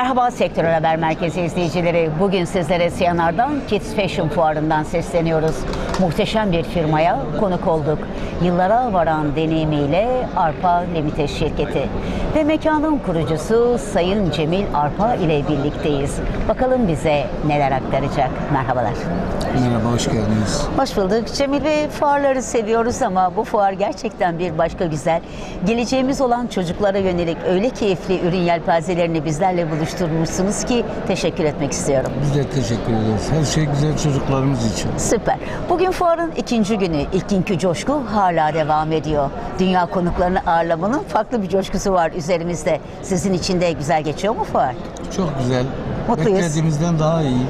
Merhaba Sektör Haber Merkezi izleyicileri. Bugün sizlere Siyanar'dan Kids Fashion Fuarı'ndan sesleniyoruz. Muhteşem bir firmaya konuk olduk. Yıllara varan deneyimiyle Arpa Limited şirketi. Ve mekanın kurucusu Sayın Cemil Arpa ile birlikteyiz. Bakalım bize neler aktaracak. Merhabalar. Merhaba, hoş geldiniz. Hoş bulduk. Cemil Bey fuarları seviyoruz ama bu fuar gerçekten bir başka güzel. Geleceğimiz olan çocuklara yönelik öyle keyifli ürün yelpazelerini bizlerle buluşturmuşsunuz ki teşekkür etmek istiyorum. Biz de teşekkür ederiz. Her şey güzel çocuklarımız için. Süper. Bugün fuarın ikinci günü. İlk günkü coşku hala devam ediyor. Dünya konuklarını ağırlamanın farklı bir coşkusu var üzerimizde. Sizin için de güzel geçiyor mu fuar? Çok güzel. Mutluyuz. Beklediğimizden daha iyi.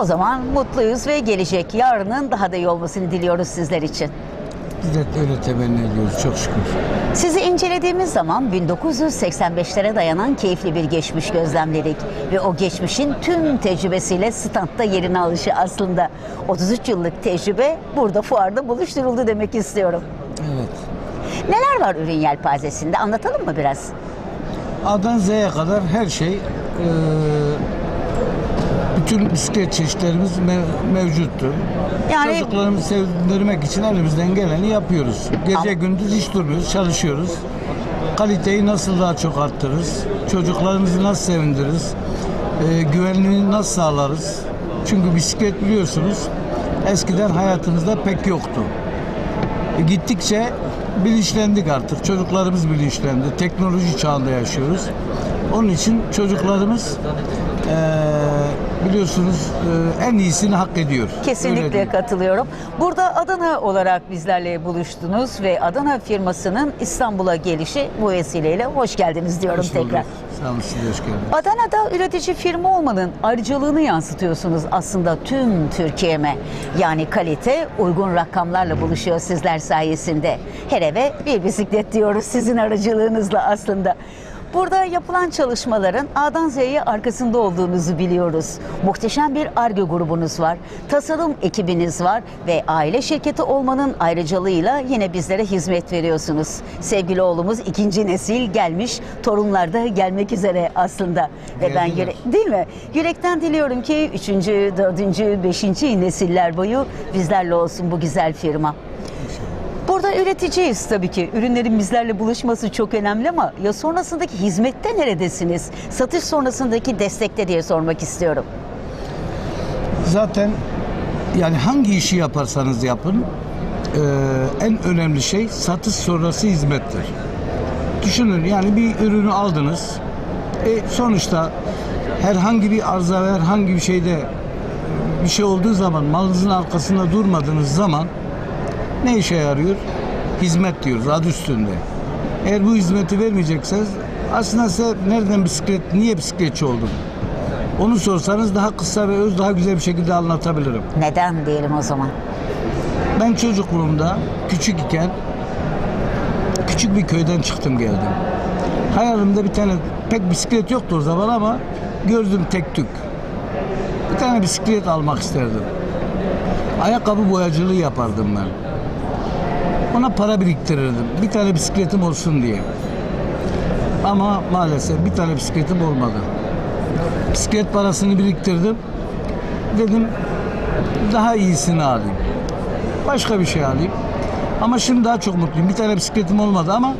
O zaman mutluyuz ve gelecek yarının daha da iyi olmasını diliyoruz sizler için. Biz de öyle temenni ediyoruz çok şükür. Sizi incelediğimiz zaman 1985'lere dayanan keyifli bir geçmiş gözlemledik. Ve o geçmişin tüm tecrübesiyle standta yerini alışı aslında. 33 yıllık tecrübe burada fuarda buluşturuldu demek istiyorum. Evet. Neler var ürün yelpazesinde anlatalım mı biraz? A'dan Z'ye kadar her şey eee, bütün bisiklet çeşitlerimiz mev- mevcuttur. Yani- Çocuklarımızı sevdirmek için elimizden geleni yapıyoruz. Gece Ama- gündüz hiç durmuyoruz, çalışıyoruz. Kaliteyi nasıl daha çok arttırırız? Çocuklarımızı nasıl sevindiririz? Eee güvenliğini nasıl sağlarız? Çünkü bisiklet biliyorsunuz eskiden hayatımızda pek yoktu. E, Gittikçe bilinçlendik artık. Çocuklarımız bilinçlendi. Teknoloji çağında yaşıyoruz. Onun için çocuklarımız eee, biliyorsunuz eee, en iyisini hak ediyor. Kesinlikle katılıyorum. Burada Adana olarak bizlerle buluştunuz ve Adana firmasının İstanbul'a gelişi bu vesileyle hoş geldiniz diyorum Hoş bulduk. tekrar. Sağ olun, siz de hoş geldiniz. Adana'da üretici firma olmanın ayrıcalığını yansıtıyorsunuz aslında tüm Türkiye'me. Yani kalite uygun rakamlarla buluşuyor sizler sayesinde. Her eve bir bisiklet diyoruz sizin aracılığınızla aslında. Burada yapılan çalışmaların A'dan Z'ye arkasında olduğunuzu biliyoruz. Muhteşem bir ARGE grubunuz var, tasarım ekibiniz var ve aile şirketi olmanın ayrıcalığıyla yine bizlere hizmet veriyorsunuz. Sevgili oğlumuz ikinci nesil gelmiş, torunlar da gelmek üzere aslında. Ve ben yüre- Değil mi? Yürekten diliyorum ki üçüncü, dördüncü, beşinci nesiller boyu bizlerle olsun bu güzel firma. Burada üreticiyiz tabii ki. Ürünlerin bizlerle buluşması çok önemli ama ya sonrasındaki hizmette neredesiniz? Satış sonrasındaki destekte diye sormak istiyorum. Zaten yani hangi işi yaparsanız yapın eee, en önemli şey satış sonrası hizmettir. Düşünün yani bir ürünü aldınız. E, sonuçta herhangi bir arıza herhangi bir şeyde bir şey olduğu zaman malınızın arkasında durmadığınız zaman ne işe yarıyor? Hizmet diyoruz adı üstünde. Eğer bu hizmeti vermeyecekseniz aslında size nereden bisiklet, niye bisikletçi oldun? Onu sorsanız daha kısa ve öz, daha güzel bir şekilde anlatabilirim. Neden diyelim o zaman? Ben çocukluğumda küçük iken küçük bir köyden çıktım geldim. Hayalimde bir tane pek bisiklet yoktu o zaman ama gördüm tek tük. Bir tane bisiklet almak isterdim. Ayakkabı boyacılığı yapardım ben. Ona para biriktirirdim. Bir tane bisikletim olsun diye. Ama maalesef bir tane bisikletim olmadı. Bisiklet parasını biriktirdim. Dedim daha iyisini alayım. Başka bir şey alayım. Ama şimdi daha çok mutluyum. Bir tane bisikletim olmadı ama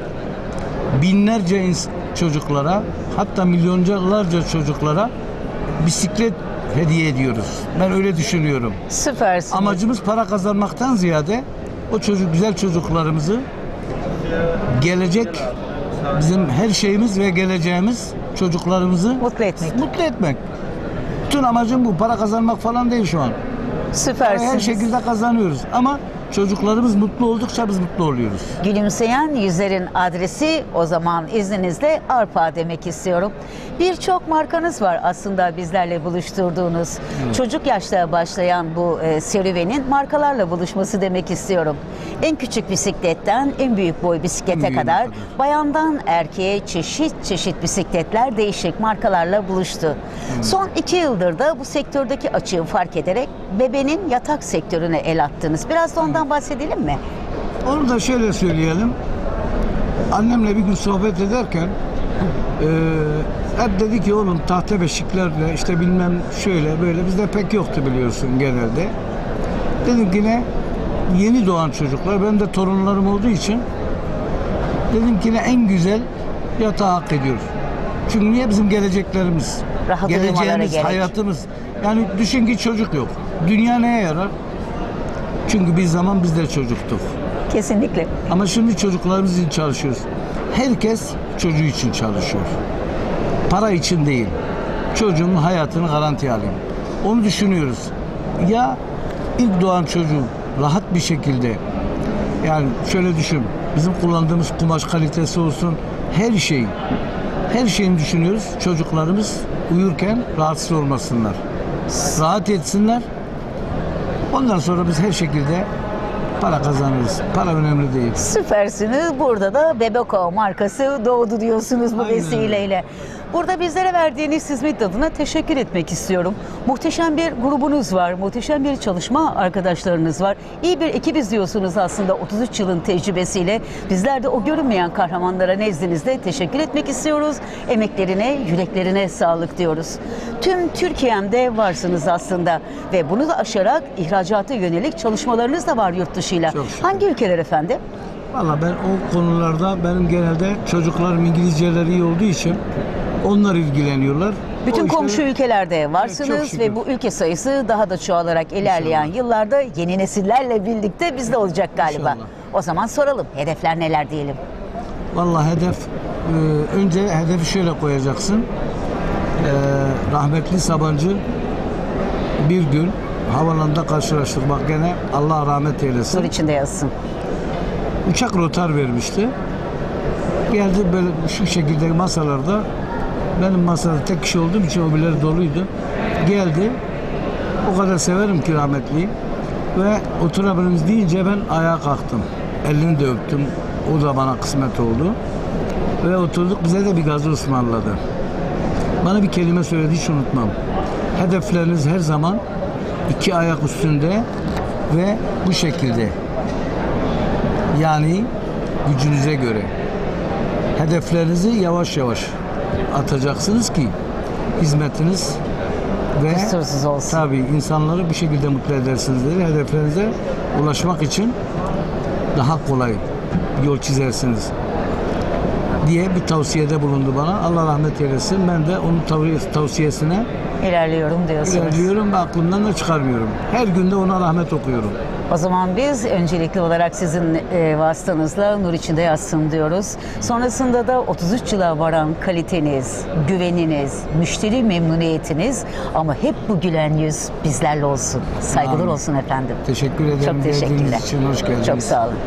binlerce çocuklara hatta milyonlarca çocuklara bisiklet hediye ediyoruz. Ben öyle düşünüyorum. Süpersiniz. Amacımız para kazanmaktan ziyade o çocuk güzel çocuklarımızı gelecek bizim her şeyimiz ve geleceğimiz çocuklarımızı Mutlu etmek. mutlu etmek. Bütün amacım bu. Para kazanmak falan değil şu an. Süpersiniz. Her şekilde kazanıyoruz ama çocuklarımız mutlu oldukça biz mutlu oluyoruz. Gülümseyen yüzlerin adresi o zaman izninizle Arpa demek istiyorum. Birçok markanız var aslında bizlerle buluşturduğunuz. Çocuk yaşta başlayan bu e, serüvenin markalarla buluşması demek istiyorum. En küçük bisikletten en büyük boy bisiklete kadar, kadar. bayandan erkeğe çeşit çeşit bisikletler değişik markalarla buluştu. Son iki yıldır da bu sektördeki açığı fark ederek bebenin yatak sektörüne el attınız. Biraz da ondan bahsedelim mi? Onu da şöyle söyleyelim. Annemle bir gün sohbet ederken eee hep dedi ki oğlum tahta beşiklerle işte bilmem şöyle böyle bizde pek yoktu biliyorsun genelde. Dedim ki ne? Yeni doğan çocuklar, benim de torunlarım olduğu için dedim ki ne en güzel yatağı hak ediyor. Çünkü niye bizim geleceklerimiz, Rahat uyumaları geleceğimiz, gerek. hayatımız. Yani düşün ki çocuk yok. Dünya neye yarar? Çünkü bir zaman biz de çocuktuk. Kesinlikle. Ama şimdi çocuklarımız için çalışıyoruz. Herkes çocuğu için çalışıyor. Para için değil. Çocuğumun hayatını garantiye alayım. Onu düşünüyoruz. Ya ilk doğan çocuğu rahat bir şekilde yani şöyle düşün. Bizim kullandığımız kumaş kalitesi olsun her şey her şeyini düşünüyoruz. Çocuklarımız uyurken rahatsız olmasınlar. Rahat etsinler. Ondan sonra biz her şekilde para kazanırız. Para önemli değil. Süpersiniz. Burada da Bebeko markası doğdu diyorsunuz bu Aynen. vesileyle. Burada bizlere verdiğiniz hizmet adına teşekkür etmek istiyorum. Muhteşem bir grubunuz var, muhteşem bir çalışma arkadaşlarınız var. İyi bir ekibiz diyorsunuz aslında 33 yılın tecrübesiyle. Bizler de o görünmeyen kahramanlara nezdinizde teşekkür etmek istiyoruz. Emeklerine, yüreklerine sağlık diyoruz. Tüm Türkiye'mde varsınız aslında ve bunu da aşarak ihracata yönelik çalışmalarınız da var yurt dışıyla. Hangi ülkeler efendim? Valla ben o konularda benim genelde çocuklarım İngilizceleri iyi olduğu için onlar ilgileniyorlar. Bütün O işleri- komşu ülkelerde varsınız şükür. ve bu ülke sayısı daha da çoğalarak ilerleyen yıllarda yeni nesillerle birlikte bizde olacak galiba. İnşallah. O zaman soralım hedefler neler diyelim. Valla hedef e, önce hedefi şöyle koyacaksın. E, rahmetli Sabancı bir gün havalanda karşılaştık. Bak gene Allah rahmet eylesin. Sur içinde yazsın. uçak rotar vermişti. Geldi böyle şu şekilde masalarda benim masada tek kişi olduğum için öbürleri doluydu. Geldi. O kadar severim ki rahmetliyi. Ve oturabiliriz deyince ben ayağa kalktım. Elini de öptüm. O da bana kısmet oldu. Ve oturduk bize de bir gazı ısmarladı. Bana bir kelime söyledi hiç unutmam. Hedefleriniz her zaman iki ayak üstünde ve bu şekilde. Yani gücünüze göre. Hedeflerinizi yavaş yavaş atacaksınız ki hizmetiniz ve Kusursuz olsun. tabii insanları bir şekilde mutlu edersiniz dedi. Hedeflerinize ulaşmak için daha kolay yol çizersiniz diye bir tavsiyede bulundu bana. Allah rahmet eylesin. Ben de onun tav- tavsiyesine İlerliyorum diyorsunuz. ilerliyorum ve aklımdan da çıkarmıyorum. Her günde ona rahmet okuyorum. O zaman biz öncelikli olarak sizin e, vasıtanızla nur içinde yatsın diyoruz. Sonrasında da 33 yıla varan kaliteniz, güveniniz, müşteri memnuniyetiniz ama hep bu gülen yüz bizlerle olsun. Saygılar Amin. olsun efendim. Teşekkür ederim. Çok teşekkürler. İçin hoş geldiniz. Çok sağ olun.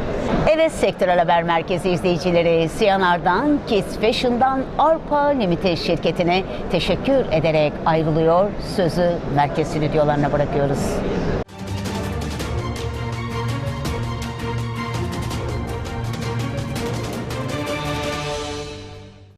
Evet Sektörel Haber Merkezi izleyicileri Siyanar'dan Kiss Fashion'dan Arpa Limited şirketine teşekkür ederek ayrılıyor. Sözü merkez stüdyolarına bırakıyoruz.